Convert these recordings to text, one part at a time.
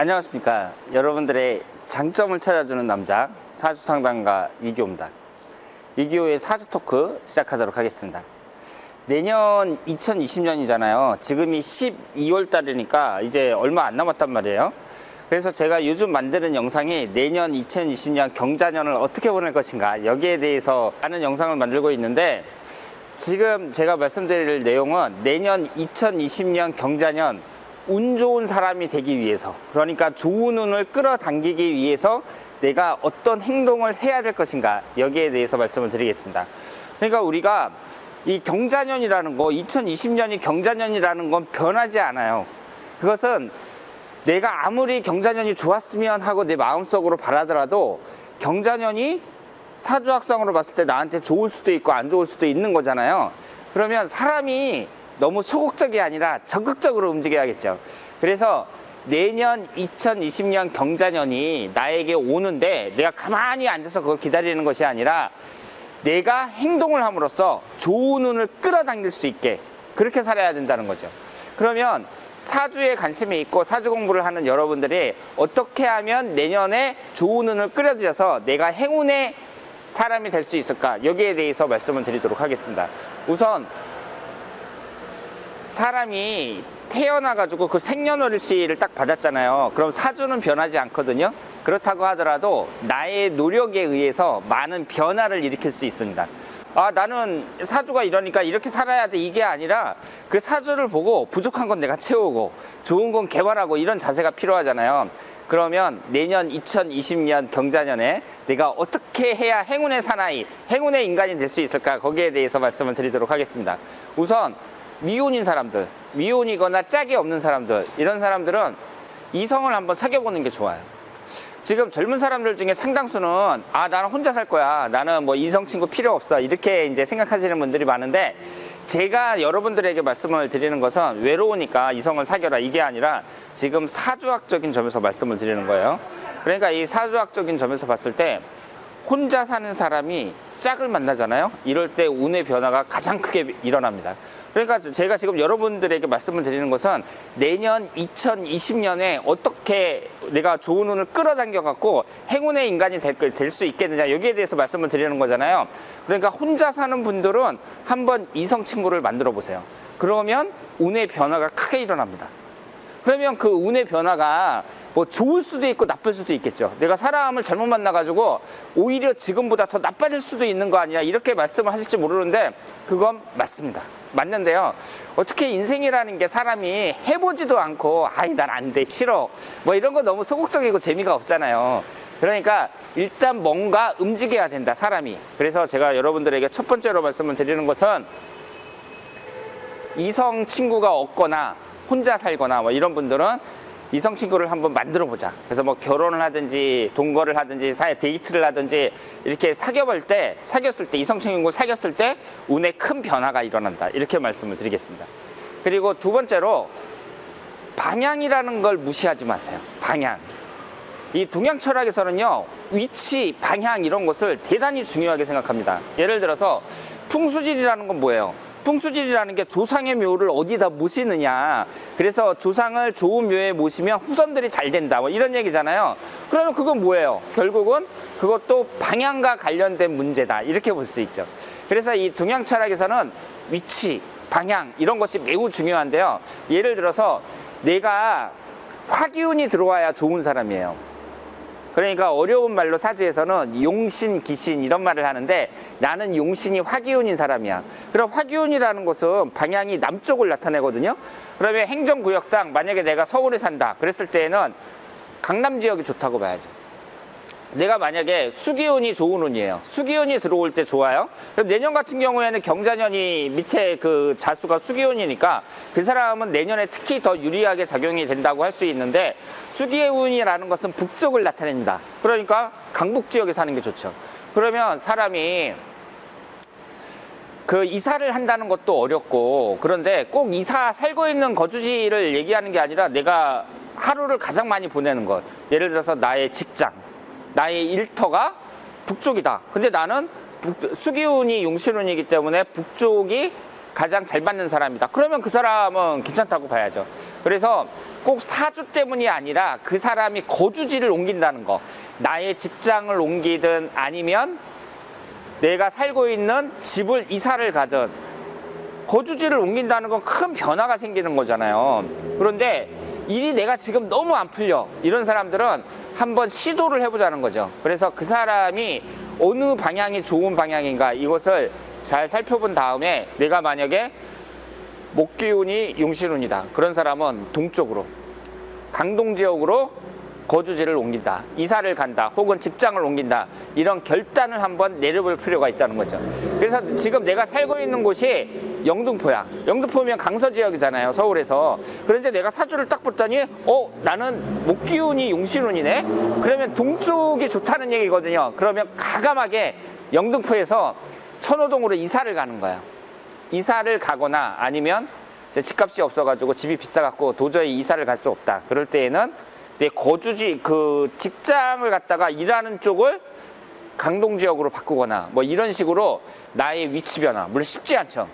안녕하십니까. 여러분들의 장점을 찾아주는 남자, 사주 상담가 이기호입니다. 이기호의 사주 토크 시작하도록 하겠습니다. 내년 2020년이잖아요. 지금이 12월 달이니까 이제 얼마 안 남았단 말이에요. 그래서 제가 요즘 만드는 영상이 내년 2020년 경자년을 어떻게 보낼 것인가 여기에 대해서 하는 영상을 만들고 있는데 지금 제가 말씀드릴 내용은 내년 2020년 경자년 운 좋은 사람이 되기 위해서 그러니까 좋은 운을 끌어당기기 위해서 내가 어떤 행동을 해야 될 것인가 여기에 대해서 말씀을 드리겠습니다. 그러니까 우리가 이 경자년이라는 거 2020년이 경자년이라는 건 변하지 않아요. 그것은 내가 아무리 경자년이 좋았으면 하고 내 마음속으로 바라더라도 경자년이 사주학상으로 봤을 때 나한테 좋을 수도 있고 안 좋을 수도 있는 거잖아요. 그러면 사람이 너무 소극적이 아니라 적극적으로 움직여야겠죠. 그래서 내년 2020년 경자년이 나에게 오는데 내가 가만히 앉아서 그걸 기다리는 것이 아니라 내가 행동을 함으로써 좋은 운을 끌어당길 수 있게 그렇게 살아야 된다는 거죠. 그러면 사주에 관심이 있고 사주 공부를 하는 여러분들이 어떻게 하면 내년에 좋은 운을 끌어들여서 내가 행운의 사람이 될 수 있을까? 여기에 대해서 말씀을 드리도록 하겠습니다. 우선 사람이 태어나가지고 그 생년월일시를 딱 받았잖아요. 그럼 사주는 변하지 않거든요. 그렇다고 하더라도 나의 노력에 의해서 많은 변화를 일으킬 수 있습니다. 아, 나는 사주가 이러니까 이렇게 살아야 돼. 이게 아니라 그 사주를 보고 부족한 건 내가 채우고 좋은 건 개발하고 이런 자세가 필요하잖아요. 그러면 내년 2020년 경자년에 내가 어떻게 해야 행운의 사나이, 행운의 인간이 될 수 있을까? 거기에 대해서 말씀을 드리도록 하겠습니다. 우선 미혼인 사람들, 미혼이거나 짝이 없는 사람들, 이런 사람들은 이성을 한번 사귀어보는 게 좋아요. 지금 젊은 사람들 중에 상당수는 아 나는 혼자 살 거야. 나는 뭐 이성 친구 필요 없어. 이렇게 이제 생각하시는 분들이 많은데 제가 여러분들에게 말씀을 드리는 것은 외로우니까 이성을 사귀어라. 이게 아니라 지금 사주학적인 점에서 말씀을 드리는 거예요. 그러니까 이 사주학적인 점에서 봤을 때 혼자 사는 사람이 짝을 만나잖아요? 이럴 때 운의 변화가 가장 크게 일어납니다 그러니까 제가 지금 여러분들에게 말씀을 드리는 것은 내년 2020년에 어떻게 내가 좋은 운을 끌어당겨 갖고 행운의 인간이 될 수 있겠느냐 여기에 대해서 말씀을 드리는 거잖아요. 그러니까 혼자 사는 분들은 한번 이성 친구를 만들어 보세요. 그러면 운의 변화가 크게 일어납니다. 그러면 그 운의 변화가 뭐 좋을 수도 있고 나쁠 수도 있겠죠. 내가 사람을 잘못 만나가지고 오히려 지금보다 더 나빠질 수도 있는 거 아니야. 이렇게 말씀을 하실지 모르는데 그건 맞습니다. 맞는데요. 어떻게 인생이라는 게 사람이 해보지도 않고 아이 난 안 돼 싫어 뭐 이런 거 너무 소극적이고 재미가 없잖아요. 그러니까 일단 뭔가 움직여야 된다 사람이. 그래서 제가 여러분들에게 첫 번째로 말씀을 드리는 것은 이성 친구가 없거나 혼자 살거나 뭐 이런 분들은 이성 친구를 한번 만들어 보자. 그래서 뭐 결혼을 하든지 동거를 하든지 사회 데이트를 하든지 이렇게 사귀어 볼 때, 사귀었을 때 이성 친구 사귀었을 때 운에 큰 변화가 일어난다. 이렇게 말씀을 드리겠습니다. 그리고 두 번째로 방향이라는 걸 무시하지 마세요. 방향. 이 동양 철학에서는요, 위치, 방향 이런 것을 대단히 중요하게 생각합니다. 예를 들어서 풍수질이라는 건 뭐예요? 풍수질이라는 게 조상의 묘를 어디다 모시느냐. 그래서 조상을 좋은 묘에 모시면 후손들이 잘 된다. 뭐 이런 얘기잖아요. 그러면 그건 뭐예요? 결국은 그것도 방향과 관련된 문제다. 이렇게 볼 수 있죠. 그래서 이 동양 철학에서는 위치, 방향 이런 것이 매우 중요한데요. 예를 들어서 내가 화기운이 들어와야 좋은 사람이에요. 그러니까 어려운 말로 사주에서는 용신, 기신 이런 말을 하는데 나는 용신이 화기운인 사람이야. 그럼 화기운이라는 것은 방향이 남쪽을 나타내거든요. 그러면 행정구역상 만약에 내가 서울에 산다 그랬을 때에는 강남 지역이 좋다고 봐야죠. 내가 만약에 수기운이 좋은 운이에요. 수기운이 들어올 때 좋아요. 그럼 내년 같은 경우에는 경자년이 밑에 그 자수가 수기운이니까 그 사람은 내년에 특히 더 유리하게 작용이 된다고 할 수 있는데 수기운이라는 것은 북쪽을 나타낸다. 그러니까 강북 지역에 사는 게 좋죠. 그러면 사람이 그 이사를 한다는 것도 어렵고 그런데 꼭 이사 살고 있는 거주지를 얘기하는 게 아니라 내가 하루를 가장 많이 보내는 것. 예를 들어서 나의 직장, 나의 일터가 북쪽이다. 근데 나는 북, 수기운이 용신운이기 때문에 북쪽이 가장 잘 맞는 사람이다. 그러면 그 사람은 괜찮다고 봐야죠. 그래서 꼭 사주 때문이 아니라 그 사람이 거주지를 옮긴다는 거. 나의 직장을 옮기든 아니면 내가 살고 있는 집을 이사를 가든 거주지를 옮긴다는 건 큰 변화가 생기는 거잖아요. 그런데 일이 내가 지금 너무 안 풀려. 이런 사람들은 한번 시도를 해보자는 거죠. 그래서 그 사람이 어느 방향이 좋은 방향인가 이것을 잘 살펴본 다음에 내가 만약에 목기운이 용신운이다. 그런 사람은 동쪽으로 강동 지역으로 거주지를 옮긴다. 이사를 간다. 혹은 직장을 옮긴다. 이런 결단을 한번 내려볼 필요가 있다는 거죠. 그래서 지금 내가 살고 있는 곳이 영등포야. 영등포면 강서 지역이잖아요. 서울에서. 그런데 내가 사주를 딱 봤더니 어, 나는 목기운이 용신운이네. 그러면 동쪽이 좋다는 얘기거든요. 그러면 가감하게 영등포에서 천호동으로 이사를 가는 거야. 이사를 가거나 아니면 집값이 없어가지고 집이 비싸갖고 도저히 이사를 갈 수 없다. 그럴 때에는 내 거주지 그 직장을 갖다가 일하는 쪽을 강동 지역으로 바꾸거나 뭐 이런 식으로 나의 위치 변화 물론 쉽지 않죠.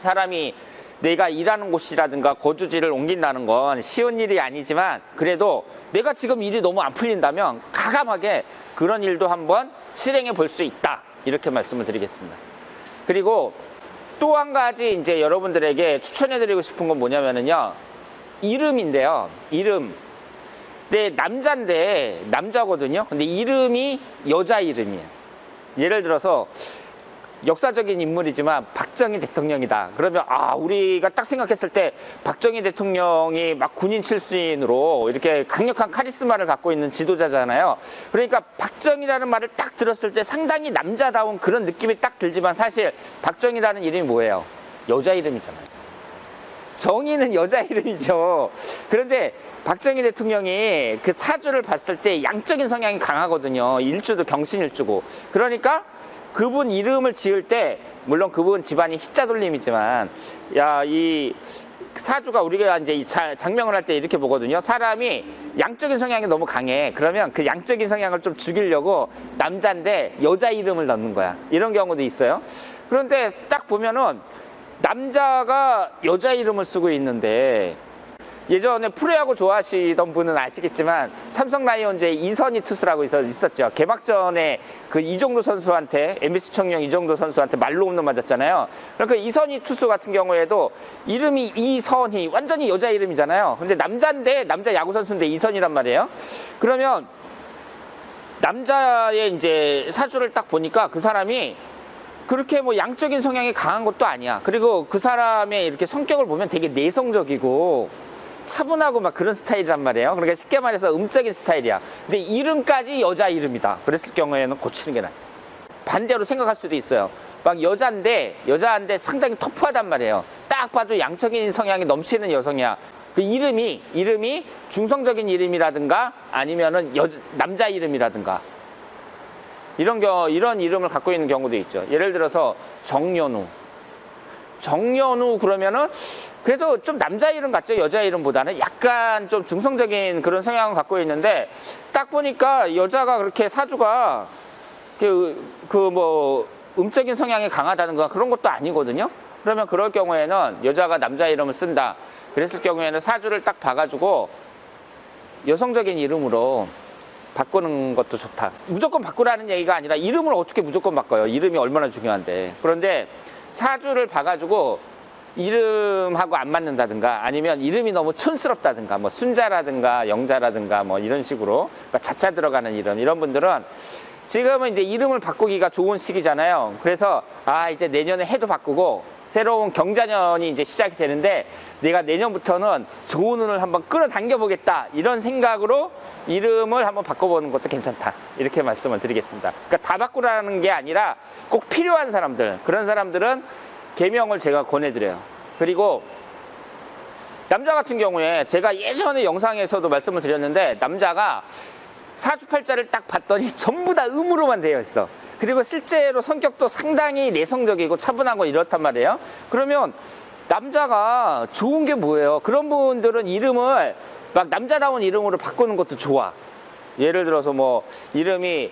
사람이 내가 일하는 곳이라든가 거주지를 옮긴다는 건 쉬운 일이 아니지만 그래도 내가 지금 일이 너무 안 풀린다면 가감하게 그런 일도 한번 실행해 볼 수 있다. 이렇게 말씀을 드리겠습니다. 그리고 또 한 가지 이제 여러분들에게 추천해 드리고 싶은 건 뭐냐면은요. 이름인데요. 이름. 네, 남자인데 남자거든요. 근데 이름이 여자 이름이에요. 예를 들어서 역사적인 인물이지만 박정희 대통령이다. 그러면 아 우리가 딱 생각했을 때 박정희 대통령이 막 군인 출신으로 이렇게 강력한 카리스마를 갖고 있는 지도자잖아요. 그러니까 박정희라는 말을 딱 들었을 때 상당히 남자다운 그런 느낌이 딱 들지만 사실 박정희라는 이름이 뭐예요? 여자 이름이잖아요. 정의는 여자 이름이죠. 그런데 박정희 대통령이 그 사주를 봤을 때 양적인 성향이 강하거든요. 일주도 경신일주고. 그러니까 그분 이름을 지을 때 물론 그분 집안이 희자 돌림이지만 야 이 사주가 우리가 이제 장명을 할 때 이렇게 보거든요. 사람이 양적인 성향이 너무 강해. 그러면 그 양적인 성향을 좀 죽이려고 남자인데 여자 이름을 넣는 거야. 이런 경우도 있어요. 그런데 딱 보면은 남자가 여자 이름을 쓰고 있는데 예전에 프로야구 좋아하시던 분은 아시겠지만 삼성 라이온즈의 이선희 투수라고 있었죠. 개막전에 그 이정도 선수한테 MBC 청룡 이정도 선수한테 말로 홈런 맞았잖아요. 그러니까 이선희 투수 같은 경우에도 이름이 이선희 완전히 여자 이름이잖아요. 근데 남자인데 남자 야구 선수인데 이선이란 말이에요. 그러면 남자의 이제 사주를 딱 보니까 그 사람이 그렇게 뭐 양적인 성향이 강한 것도 아니야. 그리고 그 사람의 이렇게 성격을 보면 되게 내성적이고 차분하고 막 그런 스타일이란 말이에요. 그러니까 쉽게 말해서 음적인 스타일이야. 근데 이름까지 여자 이름이다. 그랬을 경우에는 고치는 게 낫죠. 반대로 생각할 수도 있어요. 막 여자인데 여자인데 상당히 터프하단 말이에요. 딱 봐도 양적인 성향이 넘치는 여성이야. 그 이름이 이름이 중성적인 이름이라든가 아니면은 여 남자 이름이라든가 이런 겨 이런 이름을 갖고 있는 경우도 있죠. 예를 들어서 정연우. 정연우 그러면은 그래도 좀 남자 이름 같죠. 여자 이름보다는 약간 좀 중성적인 그런 성향을 갖고 있는데 딱 보니까 여자가 그렇게 사주가 그뭐 음적인 성향이 강하다는 거 그런 것도 아니거든요. 그러면 그럴 경우에는 여자가 남자 이름을 쓴다. 그랬을 경우에는 사주를 딱 봐가지고 여성적인 이름으로 바꾸는 것도 좋다. 무조건 바꾸라는 얘기가 아니라 이름을 어떻게 무조건 바꿔요? 이름이 얼마나 중요한데. 그런데 사주를 봐가지고 이름하고 안 맞는다든가 아니면 이름이 너무 촌스럽다든가 뭐 순자라든가 영자라든가 뭐 이런 식으로 그러니까 자자 들어가는 이름 이런 분들은 지금은 이제 이름을 바꾸기가 좋은 시기잖아요. 그래서 아 이제 내년에 해도 바꾸고 새로운 경자년이 이제 시작이 되는데 내가 내년부터는 좋은 운을 한번 끌어당겨 보겠다 이런 생각으로 이름을 한번 바꿔보는 것도 괜찮다 이렇게 말씀을 드리겠습니다. 그러니까 다 바꾸라는 게 아니라 꼭 필요한 사람들 그런 사람들은 개명을 제가 권해드려요. 그리고 남자 같은 경우에 제가 예전에 영상에서도 말씀을 드렸는데 남자가 사주팔자를 딱 봤더니 전부 다 음으로만 되어 있어. 그리고 실제로 성격도 상당히 내성적이고 차분하고 이렇단 말이에요. 그러면 남자가 좋은 게 뭐예요? 그런 분들은 이름을 막 남자다운 이름으로 바꾸는 것도 좋아. 예를 들어서 뭐 이름이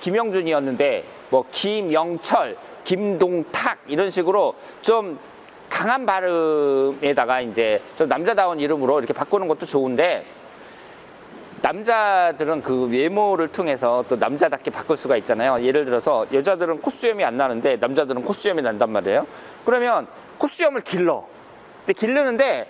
김영준이었는데 뭐 김영철, 김동탁 이런 식으로 좀 강한 발음에다가 이제 좀 남자다운 이름으로 이렇게 바꾸는 것도 좋은데 남자들은 그 외모를 통해서 또 남자답게 바꿀 수가 있잖아요. 예를 들어서 여자들은 콧수염이 안 나는데 남자들은 콧수염이 난단 말이에요. 그러면 콧수염을 길러. 근데 기르는데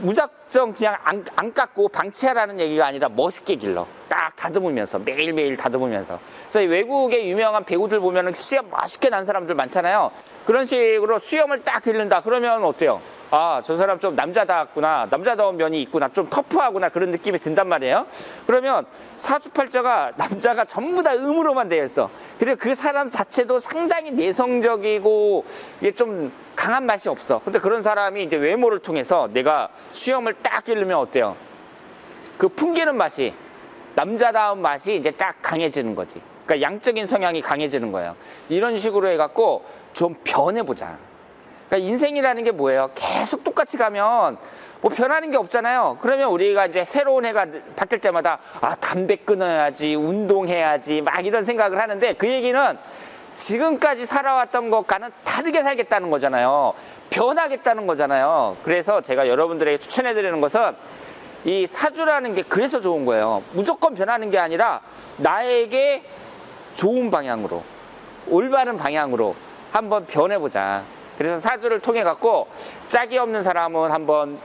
무작정 그냥 안, 안 깎고 방치하라는 얘기가 아니라 멋있게 길러. 딱 다듬으면서 매일매일 다듬으면서. 그래서 이 외국의 유명한 배우들 보면은 수염 멋있게 난 사람들 많잖아요. 그런 식으로 수염을 딱 기른다. 그러면 어때요? 아, 저 사람 좀 남자다웠구나. 남자다운 면이 있구나. 좀 터프하구나. 그런 느낌이 든단 말이에요. 그러면 사주팔자가 남자가 전부 다 음으로만 되어 있어. 그리고 그 사람 자체도 상당히 내성적이고 이게 좀 강한 맛이 없어. 근데 그런 사람이 이제 외모를 통해서 내가 수염을 딱 기르면 어때요? 그 풍기는 맛이 남자다운 맛이 이제 딱 강해지는 거지. 그러니까 양적인 성향이 강해지는 거예요. 이런 식으로 해갖고 좀 변해보자. 그러니까 인생이라는 게 뭐예요? 계속 똑같이 가면 뭐 변하는 게 없잖아요. 그러면 우리가 이제 새로운 해가 바뀔 때마다 아 담배 끊어야지, 운동해야지, 막 이런 생각을 하는데 그 얘기는 지금까지 살아왔던 것과는 다르게 살겠다는 거잖아요. 변하겠다는 거잖아요. 그래서 제가 여러분들에게 추천해 드리는 것은 이 사주라는 게 그래서 좋은 거예요. 무조건 변하는 게 아니라 나에게 좋은 방향으로, 올바른 방향으로 한번 변해보자. 그래서 사주를 통해 갖고 짝이 없는 사람은 한번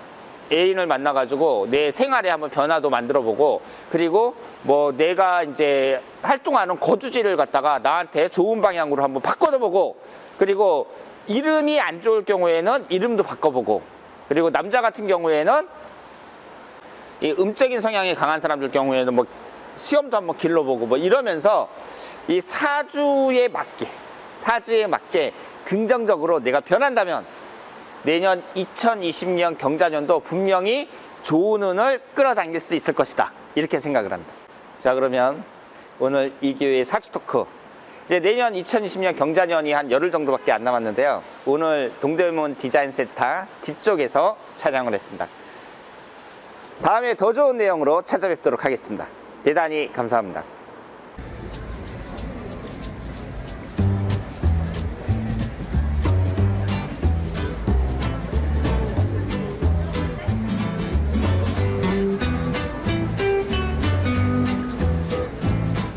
애인을 만나가지고 내 생활에 한번 변화도 만들어 보고 그리고 뭐 내가 이제 활동하는 거주지를 갖다가 나한테 좋은 방향으로 한번 바꿔도 보고 그리고 이름이 안 좋을 경우에는 이름도 바꿔보고 그리고 남자 같은 경우에는 이 음적인 성향이 강한 사람들 경우에는 뭐 시험도 한번 길러보고 뭐 이러면서 이 사주에 맞게 사주에 맞게 긍정적으로 내가 변한다면 내년 2020년 경자년도 분명히 좋은 운을 끌어당길 수 있을 것이다. 이렇게 생각을 합니다. 자 그러면 오늘 이 기회의 사주 토크. 이제 내년 2020년 경자년이 한 열흘 정도밖에 안 남았는데요. 오늘 동대문 디자인 센터 뒤쪽에서 촬영을 했습니다. 다음에 더 좋은 내용으로 찾아뵙도록 하겠습니다. 대단히 감사합니다.